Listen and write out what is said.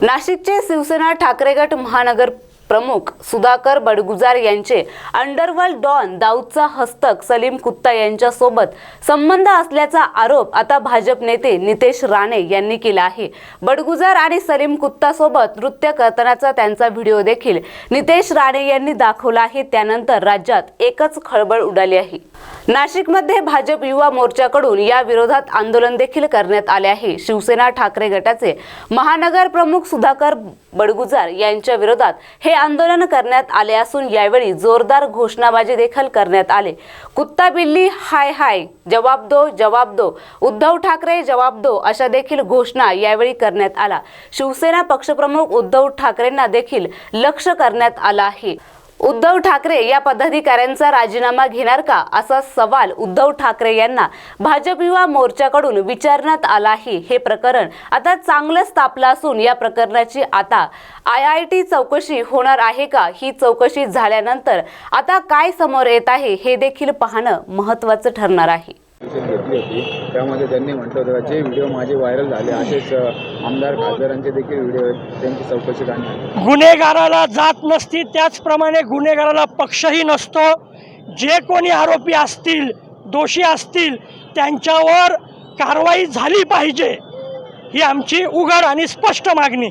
नाशिकचे शिवसेना ठाकरे गट महानगर प्रमुख सुधाकर बडगुजार यांचे अंडरवर्ल्ड डॉन दाऊदचा हस्तक सलीम कुत्ता यांच्यासोबत संबंध असल्याचा आरोप आता भाजप नेते नितेश राणे यांनी केला आहे. बडगुजार आणि सलीम कुत्ता सोबत नृत्य करतानाचा त्यांचा व्हिडिओ देखील नितेश राणे यांनी दाखवला आहे. त्यानंतर राज्यात एकच खळबळ उडाली आहे. नाशिकमध्ये भाजप युवा मोर्चाकडून या विरोधात आंदोलन देखील करण्यात आले आहे. शिवसेना ठाकरे गटाचे महानगर प्रमुख सुधाकर बडगुजार यांच्या विरोधात हे आंदोलन करण्यात आले असून यावेळी जोरदार घोषणाबाजी देखील करण्यात आले. कुत्ता बिल्ली हाय हाय जवाब दो जवाब दो उद्धव ठाकरे जवाब दो अशा देखील घोषणा यावेळी करण्यात आला शिवसेना पक्षप्रमुख उद्धव ठाकरेंना देखील लक्ष करण्यात आला आहे. उद्धव ठाकरे या पदाधिकाऱ्यांचा राजीनामा घेणार का? असा सवाल उद्धव ठाकरे यांना भाजप युवा मोर्चाकडून विचारण्यात आला आहे हे प्रकरण आता चांगलंच तापलं असून या प्रकरणाची आता आय आय टी चौकशी होणार आहे का? ही चौकशी झाल्यानंतर आता काय समोर येत आहे हे देखील पाहणं महत्त्वाचं ठरणार आहे. घेतली होती. त्यामध्ये त्यांनी म्हटलं होतं जे व्हिडिओ माझे व्हायरल झाले असेच आमदार खासदारांचे देखील व्हिडिओ आहेत. त्यांची चौकशी करण्यात गुन्हेगाराला जात नसती त्याचप्रमाणे गुन्हेगाराला पक्षही नसतो. जे कोणी आरोपी असतील दोषी असतील त्यांच्यावर कारवाई झाली पाहिजे. ही आमची उघड आणि स्पष्ट मागणी.